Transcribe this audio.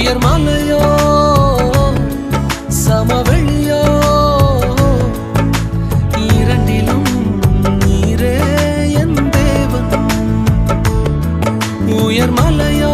உயர் மலையோ சமவெளியோ இரண்டிலும் நீரே என் தேவன். உயர் மலையோ